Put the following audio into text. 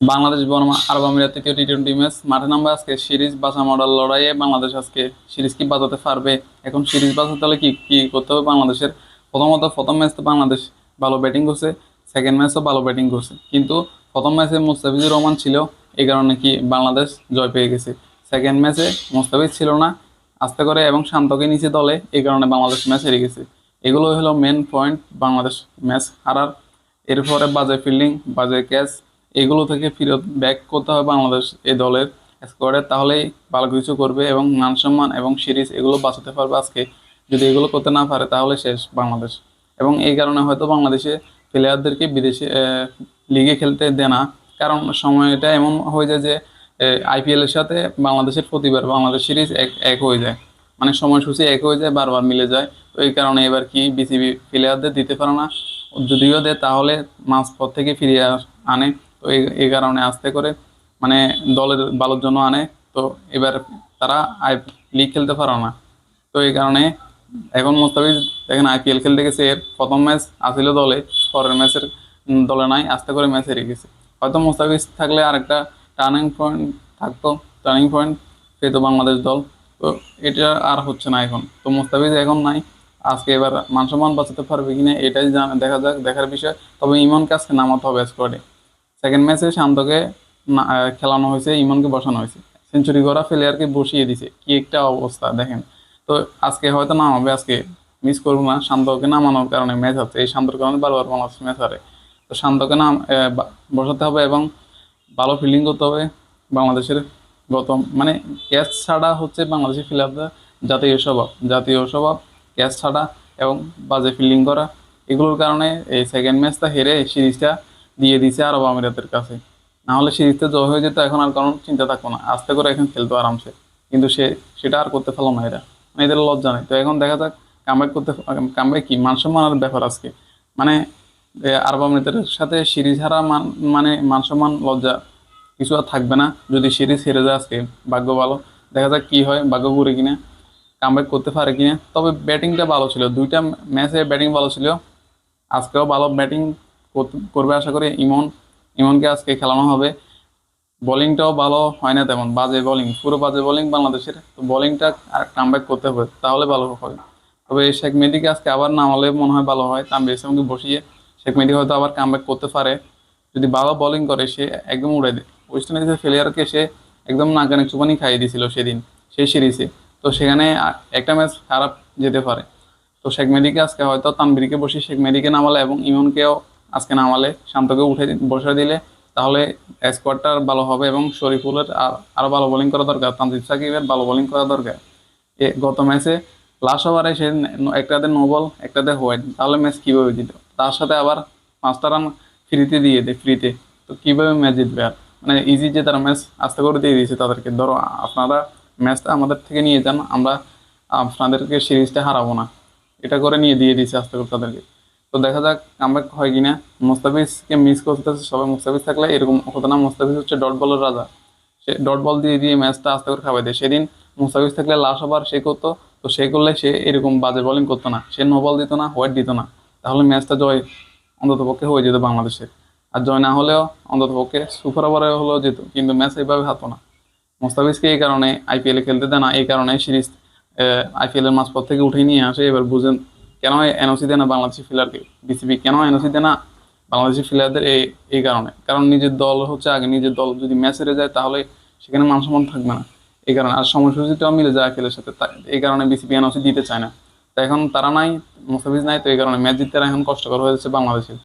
বাংলাদেশ বর্মা আরব আমিরাত তৃতীয় T twenty match মাঠে নামবে আজকে সিরিজ বাঁচা মডাল লড়াইয়ে বাংলাদেশ আজকে সিরিজ কি বাঁচাতে পারবে? এখন সিরিজ বাঁচাতে হলে কি কি করতে হবে বাংলাদেশের? প্রথমত প্রথম ম্যাচ তো বাংলাদেশ ভালো ব্যাটিং করছে সেকেন্ড ম্যাচও ভালো ব্যাটিং করছে। কিন্তু প্রথম ম্যাচে মুস্তাফিজুর রহমান ছিল, এই কারণে কি বাংলাদেশ জয় পেয়ে গেছে। সেকেন্ড ম্যাচে মুস্তাফিজ ছিল না, আস্তে করে এবং শান্তকে নিচে দলে, এই কারণে বাংলাদেশ ম্যাচ হেরে গেছে। এগুলো হলো মেন পয়েন্ট বাংলাদেশ ম্যাচ হারার। এরপরে বাজে ফিল্ডিং বাজে ক্যাচ এগুলো থেকে ফেরত ব্যাক করতে হবে বাংলাদেশ এই দলের স্কোয়াডের তাহলেই ভালো কিছু করবে এবং মান সম্মান এবং সিরিজ এগুলো বাঁচাতে পারবে আজকে। যদি এগুলো করতে না পারে, তাহলে শেষ বাংলাদেশ। এবং এই কারণে হয়তো বাংলাদেশে প্লেয়ারদেরকে বিদেশে লিগে খেলতে দেয় না। কারণ সময়টা এমন হয়ে যায় যে আইপিএল এর সাথে বাংলাদেশের প্রতিবার বাংলাদেশ সিরিজ এক এক হয়ে যায়। মানে সময়সূচি এক হয়ে যায়, বারবার মিলে যায়। তো এই কারণে এবার কি বিসিবি প্লেয়ারদের দিতে পারে না? যদিও দেয়, তাহলে মাঝপথ থেকে ফিরিয়ে আনে। তো এই কারণে আস্তে করে মানে দলের ভালোর জন্য আনে। তো এবার তারা আই লিগ খেলতে পারে না। তো এই কারণে এখন মোস্তাফিজ দেখেন আইপিএল খেলতে গেছে, এর প্রথম ম্যাচ আসিল দলে, পরের ম্যাচের দলে নাই, আস্তে করে ম্যাচ হেরে গেছে। হয়তো মোস্তাফিজ থাকলে আরেকটা টার্নিং পয়েন্ট থাকতো টার্নিং পয়েন্ট পেত বাংলাদেশ দল। তো এটা আর হচ্ছে না এখন। তো মোস্তাফিজ এখন নাই, আজকে এবার মান সম্মান বাঁচাতে পারবে কিনা এটাই দেখা যাক, দেখার বিষয়। তবে ইমনকে আজকে নামাতে হবে স্কোয়াডে সেকেন্ড ম্যাচে শান্তকে খেলানো হয়েছে, ইমনকে বসানো হয়েছে। সেঞ্চুরি করা প্লেয়ারকে বসিয়ে দিছে। কি একটা অবস্থা, দেখেন। তো আজকে হয়তো নামাবে, আজকে মিস করব না। শান্তকে নামানোর কারণে ম্যাচ হচ্ছে। এই শান্তর কারণে বারবার বাংলাদেশ ম্যাচ হারে। তো শান্তকে নাম বসাতে হবে এবং ভালো ফিল্ডিং করতে হবে বাংলাদেশের গত মানে ক্যাচ ছাড়া হচ্ছে বাংলাদেশের প্লেয়ারদের জাতীয় স্বভাব। জাতীয় স্বভাব ক্যাচ ছাড়া এবং বাজে ফিল্ডিং করা। এগুলোর কারণে এই সেকেন্ড ম্যাচটা হেরে সিরিজটা দিয়ে দিছে আরব আমিরাতের কাছে। না হলে সিরিজটা জয় হয়ে যেত, এখন আর কারণ চিন্তা থাকতো না। আস্তে করে এখন খেলতো আরামসে। কিন্তু সে, সেটা আর করতে পারল না এরা। মানে এদের লজ্জা নেই। তো এখন দেখা যাক কামব্যাক করতে কামব্যাক কি? মান সম্মানের ব্যাপার আজকে। মানে আরব আমিরাতের সাথে সিরিজ হারা মান মানে মান সম্মান লজ্জা কিছু আর থাকবে না। যদি সিরিজ হেরে যায় আজকে, ভাগ্য ভালো। দেখা যাক কি হয়, ভাগ্য ঘুরে কিনা কামব্যাক করতে পারে কিনা। তবে ব্যাটিংটা ভালো ছিল। দুইটা ম্যাচে ব্যাটিং ভালো ছিল। আজকেও ভালো ব্যাটিং করবে আশা করি ইমন। ইমনকে আজকে খেলানো হবে। বোলিংটাও ভালো হয় না তেমন, বাজে বোলিং পুরো বাজে বোলিং বাংলাদেশের। তো বোলিংটা আর কামব্যাক করতে হবে, তাহলে ভালো হবে। তবে শেখ মেহেদিকে আজকে আবার নামালে মনে হয় ভালো হয় তানভীর ইসলামকে বসিয়ে শেখ মেহেদি হয়তো আবার কামব্যাক করতে পারে। যদি ভালো বোলিং করে, সে একদম উড়ে দেয় ওয়েস্ট ইন্ডিজের প্লেয়ারকে সে একদম নাগানে চুপানি খাইয়ে দিয়েছিল সেদিন, সেই সিরিজে তো সেখানে একটা ম্যাচ খারাপ যেতে পারে। তো শেখ মেহেদিকে আজকে হয়তো তানভীরকে বসে শেখ মেহেদিকে নামালে এবং ইমনকেও আজকে নামালে শান্তকে উঠে বসে দিলে তাহলে স্কোয়াডটা ভালো হবে এবং শরীফুলের আর- আরও ভালো বোলিং করা দরকার তানজিদ সাকিবের ভালো বোলিং করা দরকার। এ, গত ম্যাচে লাস্ট ওভারে সে একটাতে নো বল একটাতে হোয়াইট তাহলে ম্যাচ কীভাবে জিত তার সাথে আবার পাঁচটা রান ফ্রিতে দিয়ে দেয় ফ্রিতে তো কীভাবে ম্যাচ জিতবে আর? মানে ইজি যে তারা ম্যাচ আস্তে করে দিয়ে দিয়েছে তাদেরকে, ধরো আপনারা ম্যাচটা আমাদের থেকে নিয়ে যান, আমরা আপনাদেরকে সিরিজটা হারাবো না। এটা করে নিয়ে দিয়ে দিয়েছে আস্তে করে তাদেরকে। তো দেখা যাক কামব্যাক হয় কিনা। মুস্তাফিজকে মিস করতেছে সবাই মুস্তাফিজ থাকলে এরকম হতো না। মুস্তাফিজ হচ্ছে ডট বলের রাজা। সে ডট বল দিয়ে দিয়ে ম্যাচটা আস্তে করে খাওয়াই দেয়। সেদিন মুস্তাফিজ থাকলে লাস্ট ওভার সে করতো। তো সে করলে সে এরকম বাজে বোলিং করতো না। সে নো বল দিত না হোয়াইট দিত না। তাহলে ম্যাচটা জয় অন্তত পক্ষে হয়ে যেত বাংলাদেশের। আর জয় না হলেও অন্তত পক্ষে সুপার ওভারে হলেও যেত। কিন্তু ম্যাচ এইভাবে হাতো না। মোস্তাফিজকে এই কারণে আইপিএলে খেলতে দেয় না। এই কারণে সিরিজ আইপিএলের মাঝপথ থেকে উঠে নিয়ে আসে। এবার বুঝেন কেন এনওসি দেয় না বাংলাদেশি ফিল্ডারকে বিসিবি কেন এনওসি দেয় না বাংলাদেশি ফিল্ডারদের এই এই কারণে? কারণ নিজের দল হচ্ছে আগে নিজের দল যদি ম্যাচ হেরে যায় তাহলে সেখানে মান সম্মান থাকবে না। এই কারণে, আর সময়সূচিটাও মিলে যায় খেলের সাথে। এই কারণে বিসিবি এনওসি দিতে চায় না। তো এখন তারা নাই, মোস্তাফিজ নাই, তো এই কারণে ম্যাচ জিততে এখন কষ্টকর হয়ে যাচ্ছে বাংলাদেশের।